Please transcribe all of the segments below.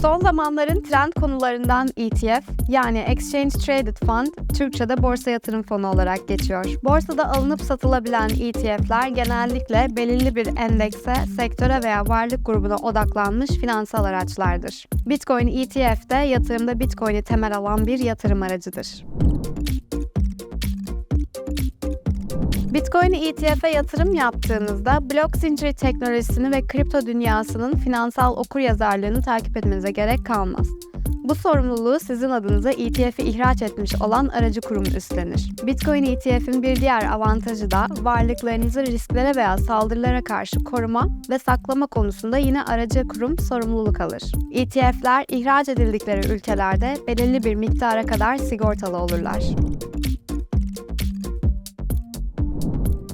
Son zamanların trend konularından ETF yani Exchange Traded Fund, Türkçe'de borsa yatırım fonu olarak geçiyor. Borsada alınıp satılabilen ETF'ler genellikle belirli bir endekse, sektöre veya varlık grubuna odaklanmış finansal araçlardır. Bitcoin ETF de yatırımda Bitcoin'i temel alan bir yatırım aracıdır. Bitcoin ETF'e yatırım yaptığınızda blok zinciri teknolojisini ve kripto dünyasının finansal okuryazarlığını takip etmenize gerek kalmaz. Bu sorumluluğu sizin adınıza ETF'i ihraç etmiş olan aracı kurum üstlenir. Bitcoin ETF'in bir diğer avantajı da varlıklarınızı risklere veya saldırılara karşı koruma ve saklama konusunda yine aracı kurum sorumluluk alır. ETF'ler ihraç edildikleri ülkelerde belirli bir miktara kadar sigortalı olurlar.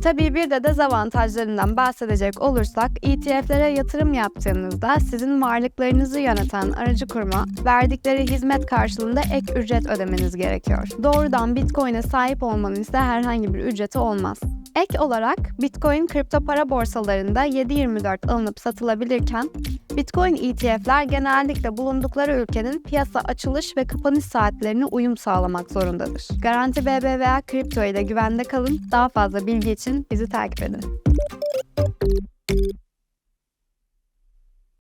Tabii bir de dezavantajlarından bahsedecek olursak ETF'lere yatırım yaptığınızda sizin varlıklarınızı yöneten aracı kuruma verdikleri hizmet karşılığında ek ücret ödemeniz gerekiyor. Doğrudan Bitcoin'e sahip olmanın ise herhangi bir ücreti olmaz. Ek olarak Bitcoin kripto para borsalarında 7/24 alınıp satılabilirken Bitcoin ETF'ler genellikle bulundukları ülkenin piyasa açılış ve kapanış saatlerine uyum sağlamak zorundadır. Garanti BBVA Kripto ile güvende kalın. Daha fazla bilgi için bizi takip edin.